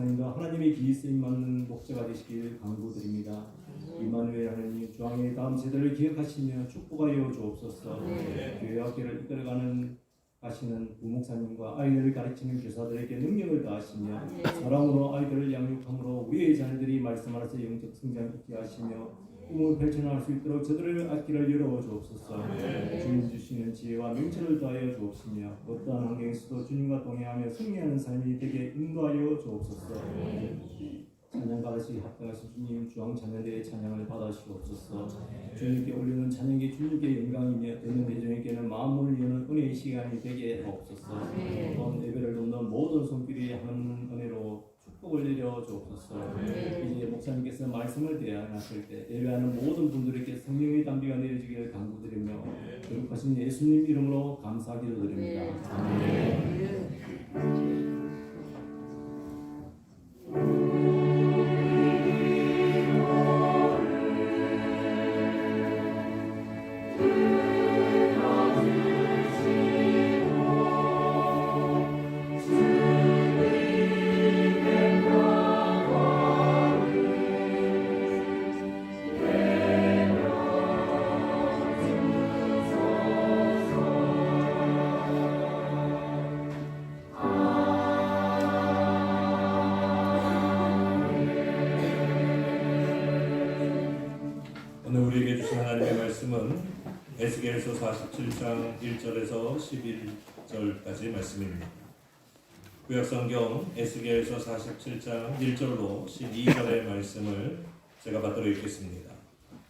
목사님도 하나님의 기이 쓰임 받는 목자가 되시길 간구드립니다. 임마누엘 하나님 주왕의 다음 세대를 기억하시며 축복하여 주옵소서. 교회와 학교를 이끌어가는 하시는 부목사님과 아이들을 가르치는 교사들에게 능력을 다하시며 사랑으로 아이들을 양육함으로 우리의 자녀들이 말씀 알아서 영적 성장 있게 하시며 꿈을 펼쳐나갈 수 있도록 저들을 앞길을 열어 주옵소서. 주님 주시는 지혜와 명철을 더하여 주옵시며 어떠한 환경에서도 주님과 동행하며 승리하는 삶이 되게 인도하여 주옵소서. 찬양 받으시 합당하신 주님 주왕 찬양대의 찬양을 받으시옵소서. 주님께 올리는 찬양이 주님께 영광이며 듣는 대중에게는 마음을 여는 은혜의 시간이 되게 하옵소서. 또한 예배를 돕는 모든 손길이 하는 은혜로 내려 주옵소서. 이제 목사님께서 말씀을 대하실 때 예배하는 모든 분들에게 성령의 담비가 내려지기를 간구드리며 거룩하신 예수님 이름으로 감사기도 드립니다. 아멘. 오늘 우리에게 주신 하나님의 말씀은 에스겔서 47장 1절에서 11절까지 말씀입니다. 구약성경 에스겔서 47장 1절로 12절의 말씀을 제가 받들어 읽겠습니다.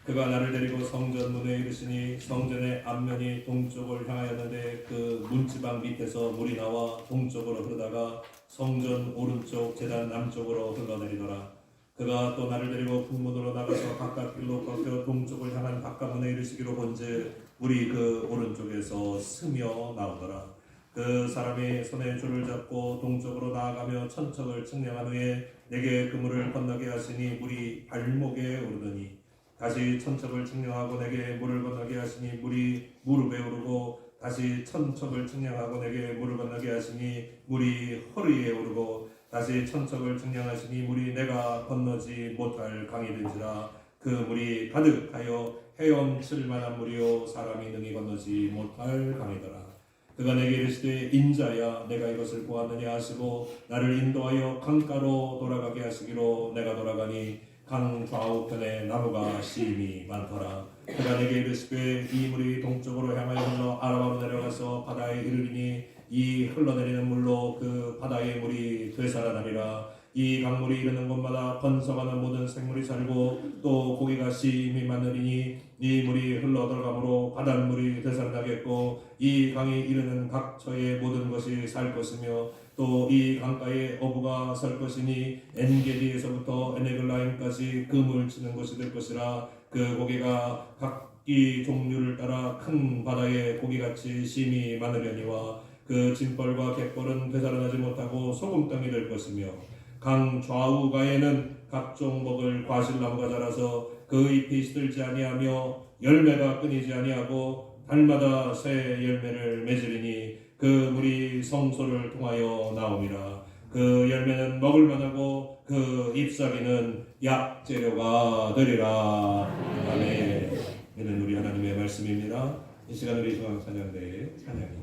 그가 나를 데리고 성전 문에 이르시니 성전의 앞면이 동쪽을 향하였는데 그 문지방 밑에서 물이 나와 동쪽으로 흐르다가 성전 오른쪽 제단 남쪽으로 흘러내리더라. 그가 또 나를 데리고 북문으로 나가서 바깥 길로 꺾여 동쪽을 향한 바깥문에 이르시기로 본즉 우리 그 오른쪽에서 스며 나오더라. 그 사람이 손에 줄을 잡고 동쪽으로 나아가며 천척을 측량한 후에 내게 그물을 건너게 하시니 물이 발목에 오르더니 다시 천척을 측량하고 내게 물을 건너게 하시니 물이 무릎에 오르고 다시 천척을 측량하고 내게 물을 건너게 하시니 물이 허리에 오르고 다시 천척을 측량하시니 물이 내가 건너지 못할 강이 된지라 그 물이 가득하여 헤엄칠 만한 물이요 사람이 능히 건너지 못할 강이더라. 그가 내게 이르시되 인자야 내가 이것을 보았느냐 하시고 나를 인도하여 강가로 돌아가게 하시기로 내가 돌아가니 강 좌우편에 나무가 심이 많더라. 그가 내게 이르시되 이 물이 동쪽으로 향하여 흘러 아라바로 내려가서 바다에 이르리니 이 흘러내리는 물로 그 바다의 물이 되살아나리라 이 강물이 이르는 곳마다 번성하는 모든 생물이 살고 또 고기가 심히 많으리니 이 물이 흘러 들어가므로 바닷물이 되살아나겠고 이 강이 이르는 각 처의 모든 것이 살 것이며 또 이 강가에 어부가 설 것이니 엔게디에서부터 에네글라임까지 금을 치는 것이 될 것이라 그 고기가 각기 종류를 따라 큰 바다의 고기같이 심히 많으려니와 그 짐벌과 갯벌은 되살아나지 못하고 소금 땅이 될 것이며 강 좌우가에는 각종 먹을 과실나무가 자라서 그 잎이 시들지 아니하며 열매가 끊이지 아니하고 달마다 새 열매를 맺으리니 그 물이 성소를 통하여 나옵니다. 그 열매는 먹을 만하고 그 잎사귀는 약 재료가 되리라. 아멘. 이는 우리 하나님의 말씀입니다. 이 시간 우리 중앙 찬양대의 찬양입니다.